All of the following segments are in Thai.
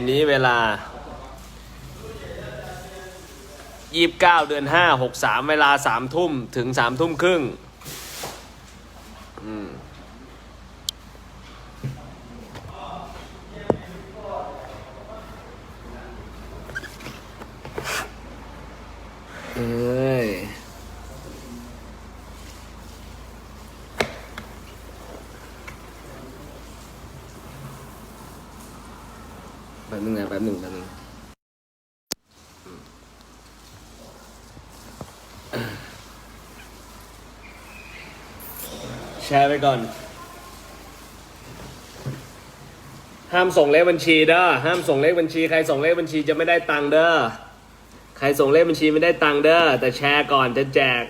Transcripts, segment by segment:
วันนี้เวลายี่สิบเก้าเดือนห้าหกสามเวลาสามทุ่มถึงสามทุ่มครึ่ง ป๊บนึงนะแป๊บนึงแป๊บนึงแชร์ไปก่อน ห้ามส่งเลขบัญชีเด้อห้ามส่งเลขบัญชี ใครส่งเลขบัญชีจะไม่ได้ตังค์เด้อใครส่งเลขบัญชีไม่ได้ตังค์เด้อแต่แชร์ก่อนจะแจก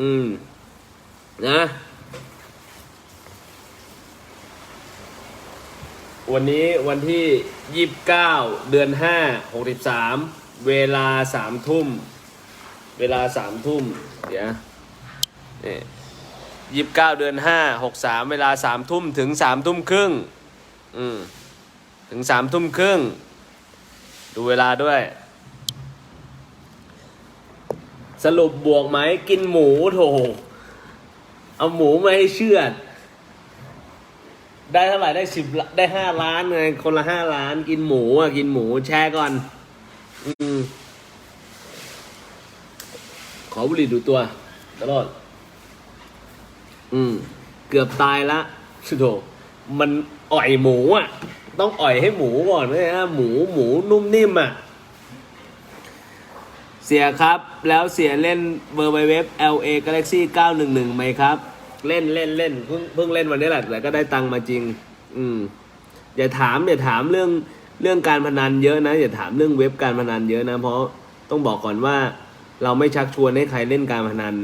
อืม นะ วันนี้วันที่ยี่สิบเก้าเดือนห้าหกสิบสามเวลาสามทุ่ม เวลาสามทุ่ม เดี๋ยวนี่ยี่สิบเก้าเดือนห้าหกสามเวลาสามทุ่มถึงสามทุ่มครึ่งอืมถึงสามทุ่มครึ่ง ดูเวลาด้วย สรุปบวกไหมกินหมูโถ เอาหมูมาให้เชื่อด ได้เท่าไหร่ได้สิบได้ห้าล้านไงคนละห้าล้าน กินหมูอะกินหมูแชร์ก่อน อืมขอบุหรี่ดูตัว ตลอด อืม เกือบตายละสุดโถมันอ่อยหมูอะ ต้องอ่อยให้หมูก่อนเลยนะหมูหมูนุ่มนิ่มอะ เสียครับ แล้วเสียเล่นเบอร์ไวเว็บ LA Galaxy 911ไหมครับ เล่นเล่นเล่นเพิ่งเพิ่งเล่นวันนี้แหละแต่ก็ได้ตังค์มาจริง อืมอย่าถามอย่าถามเรื่องเรื่องการพนันเยอะนะอย่าถามเรื่องเว็บการพนันเยอะนะ เพราะต้องบอกก่อนว่า เราไม่ชักชวนให้ใครเล่นการพนัน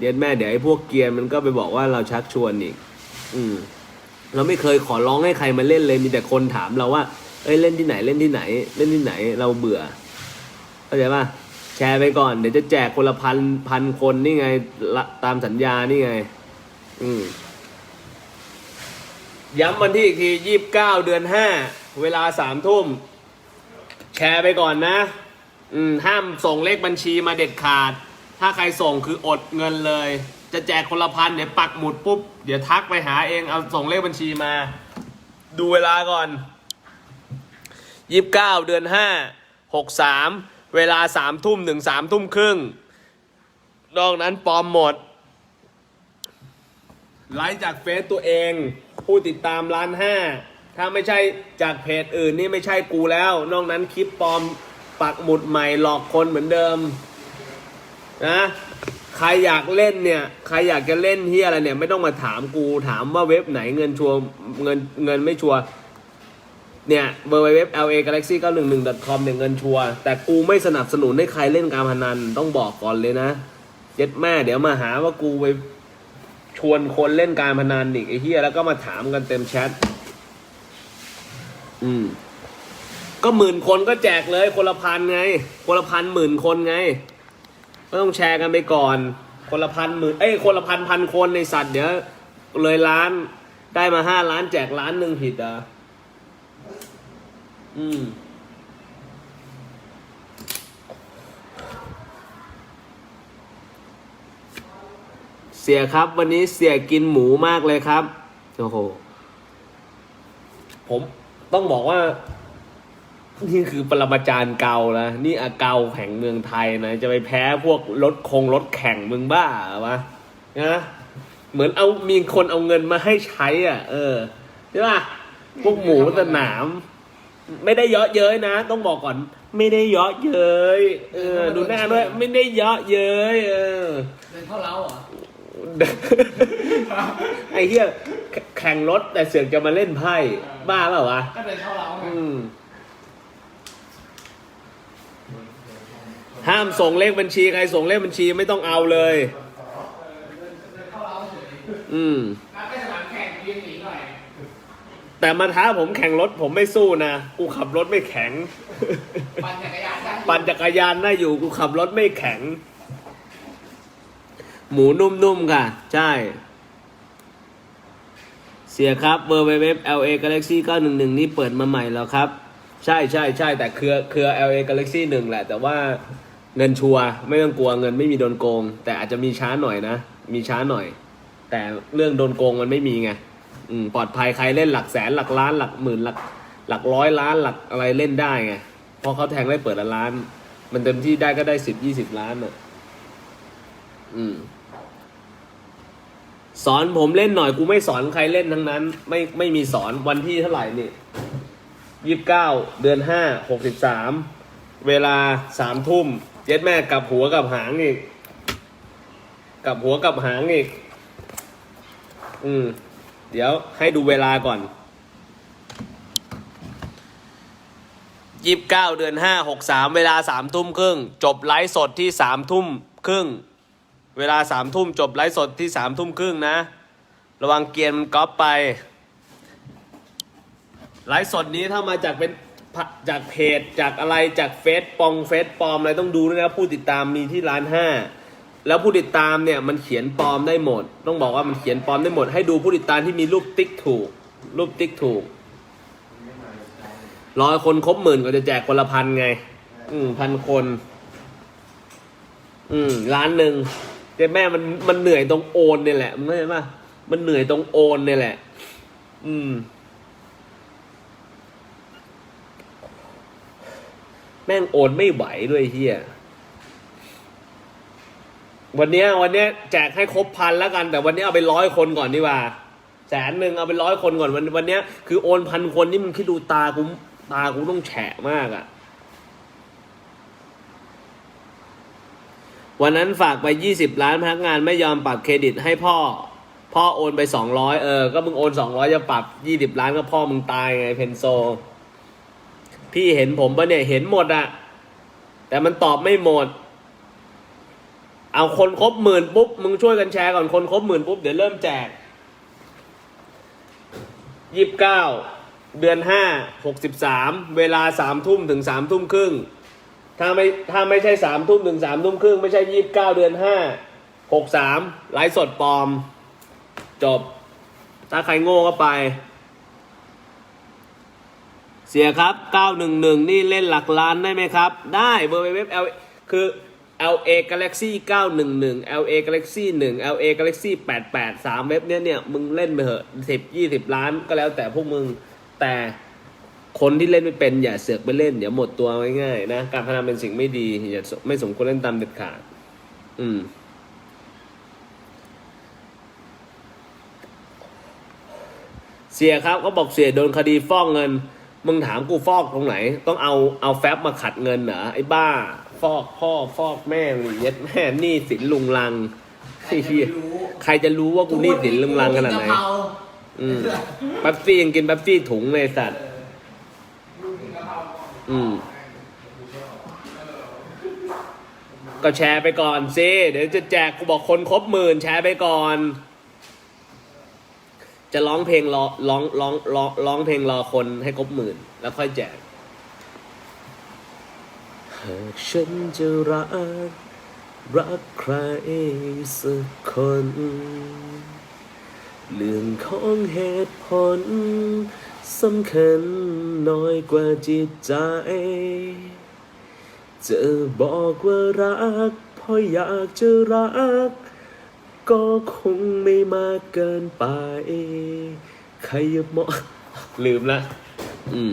เย็ดแม่เดี๋ยวไอ้พวกเกียร์มันก็ไปบอกว่าเราชักชวนอีก อืม เราไม่เคยขอร้องให้ใครมาเล่นเลยมีแต่คนถามเราว่า เอ้ยเล่นที่ไหนเล่นที่ไหน เล่นที่ไหน เราเบื่อเข้าใจป่ะแชร์ไปก่อนเดี๋ยวจะแจกคนละพันพันคนนี่ไงตามสัญญานี่ไง อืมย้ำวันที่อีกทียี่สิบเก้าเดือนห้า เวลาสามทุ่ม แชร์ไปก่อนนะ อืม ห้ามส่งเลขบัญชีมาเด็ดขาด ถ้าใครส่งคืออดเงินเลย จะแจกคนละพันเดี๋ยวปักหมุดปุ๊บ เดี๋ยวทักไปหาเอง เอาส่งเลขบัญชีมา ดูเวลาก่อนยี่สิบเก้าเดือนห้าหกสามเวลาสามทุ่มถึงสามทุ่มครึ่ง นอกนั้นปลอมหมด ไลค์จากเฟซตัวเอง ผู้ติดตามล้านห้าถ้าไม่ใช่จากเพจอื่นนี่ไม่ใช่กูแล้ว นอกนั้นคลิปปลอมปักหมุดใหม่หลอกคนเหมือนเดิมนะใครอยากเล่นเนี่ย ใครอยากจะเล่นที่อะไรเนี่ย ไม่ต้องมาถามกูถามว่าเว็บไหนเงินชัวเงินเงินไม่ชัวเนี่ยเบอร์เว็บ la galaxy 911 com เนี่ยเงินชัวแต่กูไม่สนับสนุนให้ใครเล่นการพนันต้องบอกก่อนเลยนะเย็ดแม่เดี๋ยวมาหาว่ากูไป ชวนคนเล่นการพนันอีกไอ้เฮียแล้วก็มาถามกันเต็มแชท อืม ก็หมื่นคนก็แจกเลย คนละพันไง คนละพันหมื่นคนไง ก็ต้องแชร์กันไปก่อน คนละพันหมื่น เอ้ย คนละพันพันคนในสัตว์เดี๋ยวเลยล้าน ได้มาห้าล้านแจกล้านหนึ่งผิดอะอืม เสียครับ วันนี้เสียกินหมูมากเลยครับโอ้โหผมต้องบอกว่า นี่คือปรมาจารย์เกานะนี่อาเกาแห่งเมืองไทยนะ จะไปแพ้พวกรถคงรถแข่งมึงบ้าเหรอวะนะเหมือนเอามีคนเอาเงินมาให้ใช้ อะ เออใช่ป่ะพวกหมูสนาม ไม่ได้เยาะเย้ยนะ ต้องบอกก่อน ไม่ได้เยาะเย้ยเออ ดูหน้าด้วย ไม่ได้เยาะเย้ยเออเดินเข้าเล้าเหรอ ไอ้เหี้ยแขแข่งรถแต่เสือกจะมาเล่นไพ่บ้าเปล่าวะก็เดินเข้าเล้าไงอืมห้ามส่งเลขบัญชีใครส่งเลขบัญชีไม่ต้องเอาเลย เดินเข้าเล้าเฉยอืม นัดไปสนามแข่งยืนหนีหน่อยแต่มาท้าผมแข่งรถผมไม่สู้นะ กูขับรถไม่แข็ง ปั่นจักรยานได้ปั่นจักรยานได้อยู่ กูขับรถไม่แข็ง หมูนุ่มๆค่ะ ใช่ เสียครับเบอร์เว็บ LA Galaxy 911 นี่เปิดมาใหม่แล้วครับ ใช่ใช่ใช่แต่เครือเครือ LA Galaxy หนึ่งแหละ แต่ว่าเงินชัวร์ไม่ต้องกลัวเงินไม่มีโดนโกง แต่อาจจะมีช้าหน่อยนะ มีช้าหน่อย แต่เรื่องโดนโกงมันไม่มีไงอืมปลอดภัยใครเล่นหลักแสนหลักล้านหลักหมื่นหลัก หลักร้อยล้านหลักอะไรเล่นได้ไงเพราะเขาแทงได้เปิดละล้าน มันเต็มที่ได้ก็ได้สิบยี่สิบล้านอะ อืม สอนผมเล่นหน่อยกูไม่สอนใครเล่นทั้งนั้น ไม่ไม่มีสอนวันที่เท่าไหร่นี่ยี่สิบเก้าเดือนห้าหกสิบสามเวลาสามทุ่มเย็ดแม่กลับหัวกลับหางอีกกลับหัวกลับหางอีก อืม เดี๋ยวให้ดูเวลาก่อนยี่สิบเก้าเดือนห้าหกสามเวลาสามทุ่มครึ่ง จบไลฟ์สดที่สามทุ่มครึ่ง เวลาสามทุ่มจบไลฟ์สดที่สามทุ่มครึ่งนะ ระวังเกียร์มันก๊อปไป ไลฟ์สดนี้ถ้ามาจากเป็นจากเพจจากอะไรจากเฟซปองเฟซปลอมอะไรต้องดูด้วยนะผู้ติดตามมีที่ล้านห้าแล้วผู้ติดตามเนี่ยมันเขียนปลอมได้หมด ต้องบอกว่ามันเขียนปลอมได้หมด ให้ดูผู้ติดตามที่มีรูปติ๊กถูก รูปติ๊กถูกร้อยคนครบหมื่นก็จะแจกคนละพันไง อืมพันคน อืมล้านหนึ่ง แต่แม่มันมันเหนื่อยตรงโอนเนี่ยแหละมึงเข้าใจปะมันเหนื่อยตรงโอนเนี่ยแหละ อืม แม่งโอนไม่ไหวด้วยเฮียวันเนี้ยวันเนี้ยแจกให้ครบพันแล้วกัน แต่วันนี้เอาไปร้อยคนก่อนดีกว่าแสนหนึ่งเอาไปร้อยคนก่อนวันวันเนี้ยคือโอนพันคนนี่มึงคิดดูตากูตากูต้องแฉะมากอะ่ะ วันนั้นฝากไปยี่สิบล้านพนักงานไม่ยอมปรับเครดิตให้พ่อ พ่อโอนไปสองร้อยเออ ก็มึงโอนสองร้อยจะปรับยี่สิบล้านก็พ่อมึงตายไงเพนโซ พี่เห็นผมปะเนี่ย เห็นหมดอะแต่มันตอบไม่หมด เอาคนครบหมื่นปุ๊บ มึงช่วยกันแชร์ก่อนคนครบหมื่นปุ๊บ เดี๋ยวเริ่มแจกยี่สิบเก้าเดือนห้าหกสิบสามเวลาสามทุ่มถึงสามทุ่มครึ่ง ถ้าไม่ถ้าไม่ใช่สามทุ่มถึงสามทุ่มครึ่งไม่ใช่ยี่สิบเก้าเดือนห้าหกสามไลฟ์สดปลอม จบ ถ้าใครโง่ก็ไป เสียครับ911นี่เล่นหลักล้านได้ไหมครับ ได้เบอร์เว็บ L คือ LA Galaxy 911 LA Galaxy 1 LA Galaxy 88 3 เว็บเนี้ยเนี่ย มึงเล่นไปเถอะ10 20 ล้านก็แล้วแต่พวกมึงแต่ คนที่เล่นไม่เป็นอย่าเสือกไปเล่นเดี๋ยวหมดตัวง่ายๆนะการพนันเป็นสิ่งไม่ดีอย่าไม่สมควรเล่นตามเด็ดขาด อืมเสียครับเขาบอกเสียโดนคดีฟ้องเงิน มึงถามกูฟอกตรงไหน ต้องเอาเอาแฟบมาขัดเงินเหรอไอ้บ้า ฟอกพ่อฟอกแม่หรือเย็ดแม่หนี่สินลุงลังไอ้เหี้ยใครจะรู้ว่ากูหนี่สินลุงลังขนาดไหนอืมแป๊บซี่ยังกินแป๊บซี่ถุงเลยสัตว์ อืม ก็แชร์ไปก่อนสิ เดี๋ยวจะแจกกูบอกคนครบหมื่นแชร์ไปก่อน จะร้องเพลงรอร้องร้องร้องร้องเพลงรอคนให้ครบหมื่น แล้วค่อยแจกหากฉันจะรัก รักใครสักคน เรื่องของเหตุผล สำคัญน้อยกว่าจิตใจ จะบอกว่ารักเพราะอยากจะรัก ก็คงไม่มากเกินไป ใครย่ามองลืมละอืม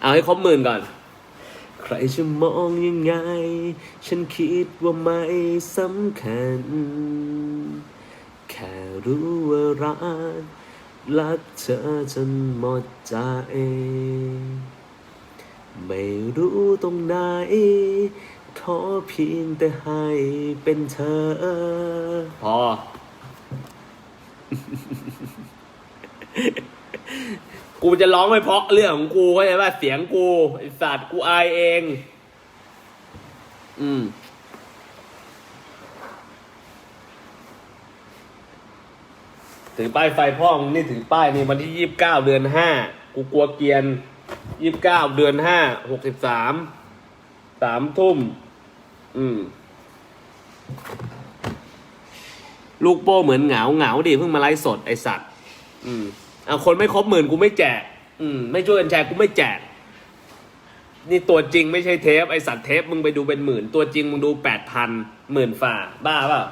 เอาให้ครบหมื่นก่อน ใครจะมองยังไง ฉันคิดว่าไม่สำคัญ แค่รู้ว่ารัก รักเธอจนหมดใจ ไม่รู้ตรงไหน ขอเพียงแต่ให้เป็นเธอ พอ กูจะร้องไม่เพราะเรื่องของกูเข้าใจป่ะเสียงกูไอสัตว์กูอายเอง ถือป้ายไฟพ่อมึงนี่ถือป้ายนี่วันที่ยี่สิบเก้าเดือนห้ากูกลัวเกียนยี่สิบเก้าเดือนห้าหกสิบสามสามทุ่ม อืม ลูกโป้เหมือนเหงาเหงาดิเพิ่งมาไลฟ์สดไอสัตว์ อืมเอาคนไม่ครบหมื่นกูไม่แจก อืม ไม่ช่วยกันแชร์กูไม่แจก นี่ตัวจริงไม่ใช่เทปไอสัตว์เทปมึงไปดูเป็นหมื่น ตัวจริงมึงดูแปดพันหมื่นฝ่าบ้าเปล่า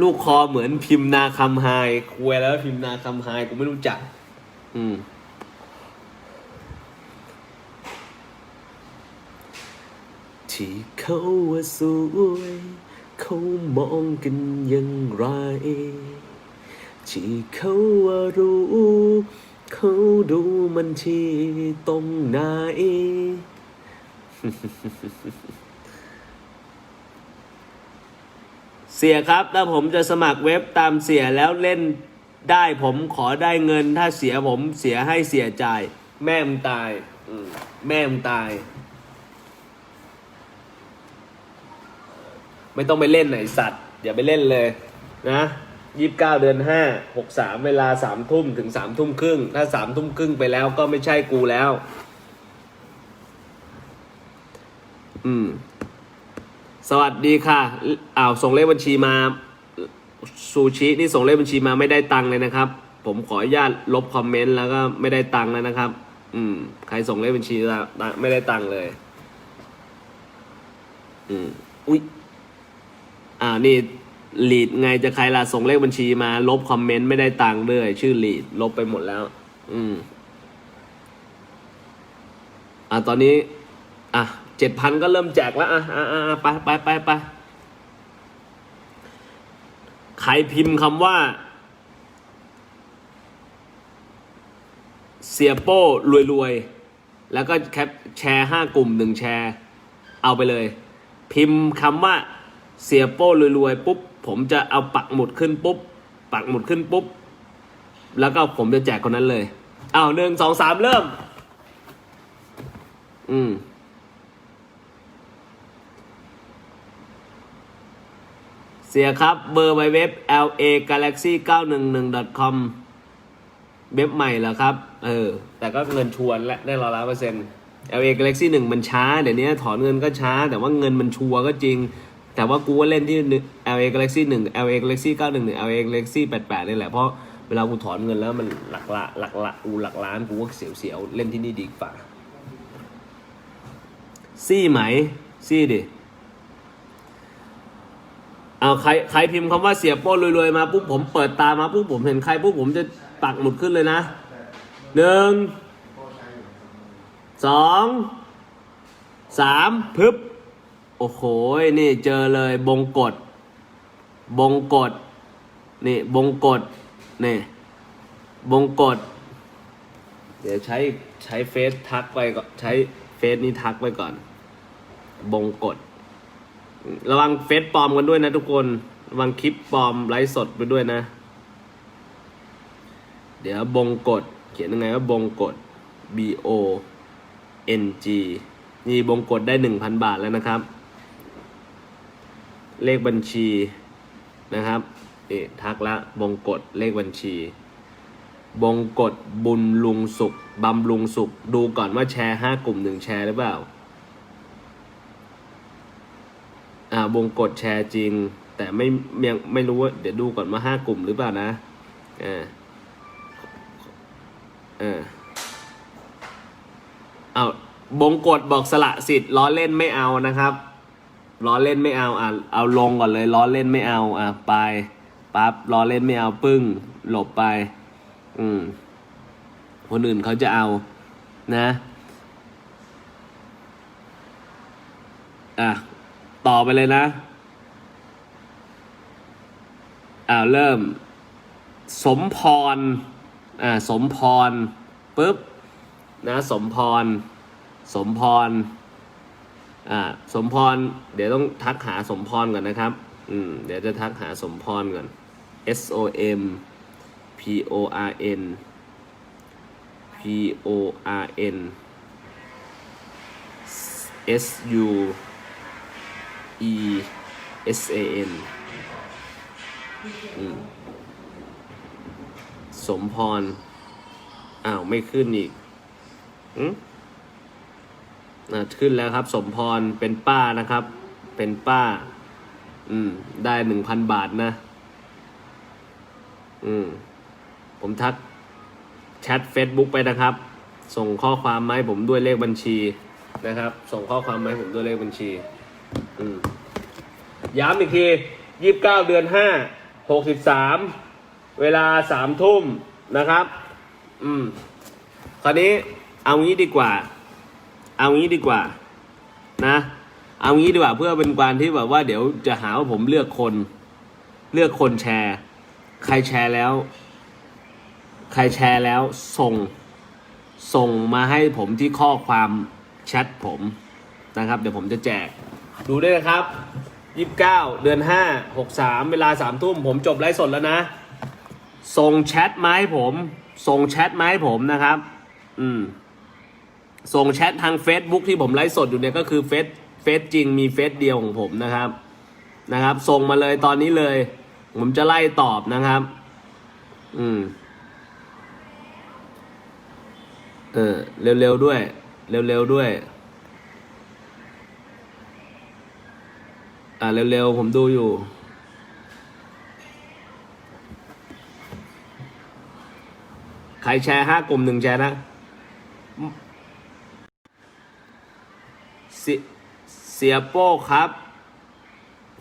ลูกคอเหมือนพิมพ์นาคำไฮคุยแล้วพิมพ์นาคำไฮกูไม่รู้จัก อืม ที่เขาว่าสวย เขามองกันอย่างไร ที่เขาว่ารู้ เขาดูมันที่ตรงไหน เสียครับถ้าผมจะสมัครเว็บตามเสียแล้วเล่นได้ผมขอได้เงิน ถ้าเสียผมเสียให้เสียใจยแม่มึงตายอมแม่มึงตาย ไม่ต้องไปเล่นไหนสัตว์ อย่าไปเล่นเลยนะยี่สิบเก้าเดือนห้าหกสามเวลาสามทุ่มถึงสามทุ่มครึ่ง ถ้าสามทุ่มครึ่งไปแล้วก็ไม่ใช่กูแล้ว อืม สวัสดีค่ะอ้าวส่งเลขบัญชีมาซูชินี่ส่งเลขบัญชีมาไม่ได้ตังค์เลยนะครับ ผมขออนุญาตลบคอมเมนต์แล้วก็ไม่ได้ตังค์แล้วนะครับ อืม ใครส่งเลขบัญชีมาไม่ได้ตังค์เลย อืมอุ๊ยอ่านี่ลีดไงจะใครล่ะส่งเลขบัญชีมา ลบคอมเมนต์ไม่ได้ตังค์ด้วยชื่อลีดลบไปหมดแล้ว อืมอ่าตอนนี้ อะ เจ็ดพันก็เริ่มแจกแล้วอะอะอะไปไปไปไปใครพิมพ์คำว่า เสียโป้รวยๆแล้วก็แคปแชร์ห้ากลุ่มหนึ่งแชร์ เอาไปเลย พิมพ์คำว่าเสียโป้รวยๆปุ๊บ ผมจะเอาปักหมุดขึ้นปุ๊บ ปักหมุดขึ้นปุ๊บ แล้วก็ผมจะแจกคนนั้นเลย เอาหนึ่งสองสามเริ่ม อืม เสียครับเบอร์ไวเว็บ la galaxy 911 com เว็บใหม่เหรอครับ เออ แต่ก็เงินชวนและได้ร้อยล้านเปอร์เซ็นต์ LA Galaxy 1 มันช้า เดี๋ยวนี้ถอนเงินก็ช้า แต่ว่าเงินมันชัวรก็จริง แต่ว่ากูว่าเล่นที่ LA Galaxy 1 LA Galaxy 911L A Galaxy 88นี่แหละ เพราะเวลากูถอนเงินแล้วมันหลักละหลักละกูหลักล้านกูว่าเสียวเสียวๆเล่นที่นี่ดีกว่าซี่ไหมซี่ดิ เอาใครใครพิมพ์คำว่าเสียโป้รวยๆมาปุ๊บผมเปิดตามาปุ๊บผมเห็นใครปุ๊บผมจะปักหมุดขึ้นเลยนะหนึ่งสองสามพึบ โอ้โหนี่เจอเลยบงกฎบงกฎนี่บงกฎนี่บงกฎเดี๋ยวใช้ใช้เฟซทักไปก่อนใช้เฟซนี้ทักไปก่อน บงกฎ ระวังเฟซปลอมกันด้วยนะทุกคน ระวังคลิปปลอมไลฟ์สดไปด้วยนะ เดี๋ยวบงกฎเขียนยังไงว่าบงกฎ B O N G นี่บงกฎได้หนึ่งพันบาทแล้วนะครับ เลขบัญชีนะครับเอ๊ะทักละบงกฎเลขบัญชี บงกฎบุญลุงสุขบำรุงสุข ดูก่อนว่าแชร์ห้ากลุ่มหนึ่งแชร์หรือเปล่า อ่าวงกดแชร์จริง แต่ไม่ยังไม่รู้ว่าเดี๋ยวดูก่อนว่าห้ากลุ่มหรือเปล่านะอ่าเออเอาบงกดบอกสละสิทธิ์ล้อเล่นไม่เอานะครับล้อเล่นไม่เอาอะเอาลงก่อนเลยล้อเล่นไม่เอาอะไปปั๊บล้อเล่นไม่เอาปึ้ง หลบไป อืมคนอื่นเขาจะเอานะ อะ ต่อไปเลยนะอ่าเริ่ม สมพรอ่าสมพรปุ๊บนะสมพร สมพรอ่าสมพร เดี๋ยวต้องทักหาสมพรก่อนนะครับอืมเดี๋ยวจะทักหาสมพรก่อน S O M P O R N P O R N S U E S A N อืมสมพร อ้าว ไม่ขึ้นอีกอืมอะขึ้นแล้วครับ สมพรเป็นป้านะครับ เป็นป้า อืม ได้หนึ่งพันบาทนะ อืม ผมทักแชท Facebook ไปนะครับ ส่งข้อความมาให้ผมด้วยเลขบัญชีนะครับ ส่งข้อความมาให้ผมด้วยเลขบัญชี อืม ย้ำอีกทียี่สิบเก้าเดือนห้าหกสิบสามเวลาสามทุ่มนะครับ อืม คราวนี้เอางี้ดีกว่า เอางี้ดีกว่า นะ เอางี้ดีกว่าเพื่อเป็นการที่แบบว่าเดี๋ยวจะหาว่าผมเลือกคน เลือกคนแชร์ ใครแชร์แล้ว ใครแชร์แล้วส่ง ส่งมาให้ผมที่ข้อความแชทผมนะครับ เดี๋ยวผมจะแจก ดูด้วยนะครับ ยี่สิบเก้าเดือนห้าหกสามเวลาสามทุ่มผมจบไลฟ์สดแล้วนะ ส่งแชทมาให้ผม ส่งแชทมาให้ผมนะครับ อืม ส่งแชททาง Facebook ที่ผมไลฟ์สดอยู่เนี่ยก็คือเฟซเฟซจริงมีเฟซเดียวของผมนะครับ นะครับ ส่งมาเลยตอนนี้เลย ผมจะไล่ตอบนะครับ อืม เออเร็วๆด้วย เร็วๆด้วย อ่าเร็วๆ ผมดูอยู่ ใครแชร์ห้ากลุ่มหนึ่งแชร์นะเสียโป้ครับ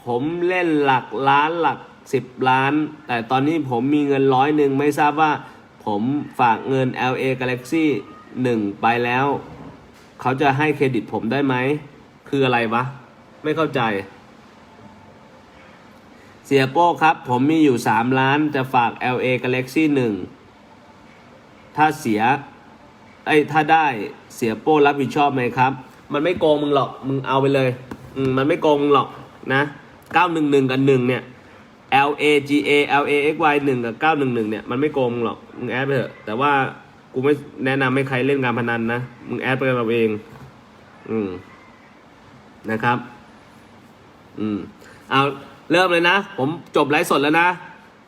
ผมเล่นหลักล้านหลักสิบล้าน แต่ตอนนี้ผมมีเงินร้อยหนึ่งไม่ทราบว่า ผมฝากเงิน LA Galaxy 1 ไปแล้ว เขาจะให้เครดิตผมได้ไหม คืออะไรวะ ไม่เข้าใจ สียโป้ครับ ผมมีอยู่ 3 ล้านจะฝาก LA Galaxy 1 ถ้าเสียไอ้ถ้าได้เสียโป้รับผิดชอบไหมครับ มันไม่โกงมึงหรอกมึงเอาไปเลยอืมมันไม่โกงมึงหรอกนะ911 กับ 1 เนี่ย L A G A L A X Y 1 กับ 911 เนี่ย มันไม่โกงมึงหรอกมึงแอดไปเถอะแต่ว่ากูไม่แนะนำให้ใครเล่นการพนันนะ มึงแอดไปกันเอาเอง อืมนะครับ อืมเอา เริ่มเลยนะ ผมจบไลฟ์สดแล้วนะ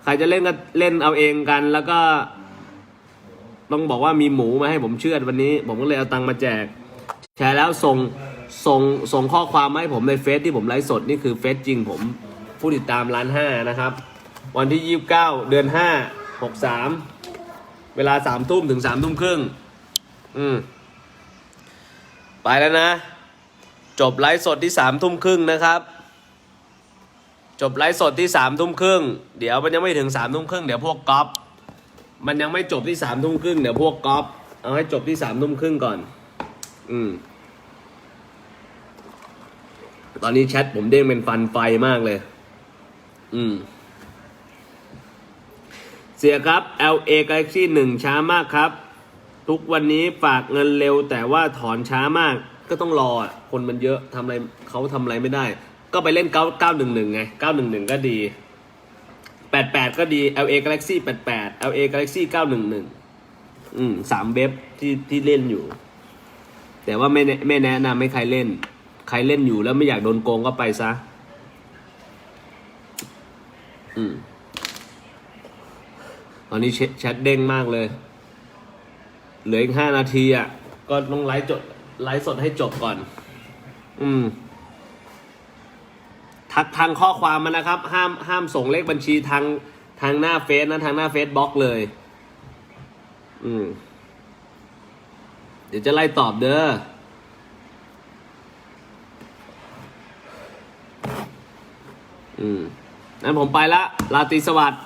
ใครจะเล่นก็เล่นเอาเองกัน แล้วก็ ต้องบอกว่ามีหมูมาให้ผมเชื่อดวันนี้ ผมก็เลยเอาตังค์มาแจก แชร์แล้วส่งส่งส่งข้อความมาให้ผมในเฟซที่ผมไลฟ์สดนี่คือเฟซจริงผมผู้ติดตามล้านห้านะครับ วันที่ยี่สิบเก้าเดือนห้าหกสามเวลาสามทุ่มถึงสามทุ่มครึ่งอืมไปแล้วนะ จบไลฟ์สดที่สามทุ่มครึ่งนะครับ จบไลฟ์สดที่สามทุ่มครึ่งเดี๋ยวมันยังไม่ถึงสามทุ่มครึ่งเดี๋ยวพวกก๊อฟมันยังไม่จบที่สามทุ่มครึ่งเดี๋ยวพวกก๊อฟเอาให้จบที่สามทุ่มครึ่งก่อน อืม ตอนนี้แชทผมเด้งเป็นฟันไฟมากเลย อืม เสียครับ LA Galaxy 1ช้ามากครับ ทุกวันนี้ฝากเงินเร็วแต่ว่าถอนช้ามาก ก็ต้องรอคนมันเยอะทำอะไรเขาทำอะไรไม่ได้ ก็ไปเล่น 9 911 ไง 911 ก็ดี 88 ก็ดี LA Galaxy 88 LA Galaxy 911 อืมสามเว็บที่ที่เล่นอยู่ แต่ว่าไม่แนะไม่แนะนำให้ใครเล่น ใครเล่นอยู่แล้วไม่อยากโดนโกงก็ไปซะ อืมตอนนี้ชทแชทเด้งมากเลย เหลืออีกห้านาทีอะ ก็ต้องไลฟ์จดไลฟ์สดให้จบก่อน อืม ทักทางข้อความมานะครับ ห้ามห้ามส่งเลขบัญชีทางทางหน้าเฟซนะทางหน้าเฟซบล็อกเลย อืม เดี๋ยวจะไล่ตอบเด้ออืมนั้นผมไปละลาตีสวัสดิ์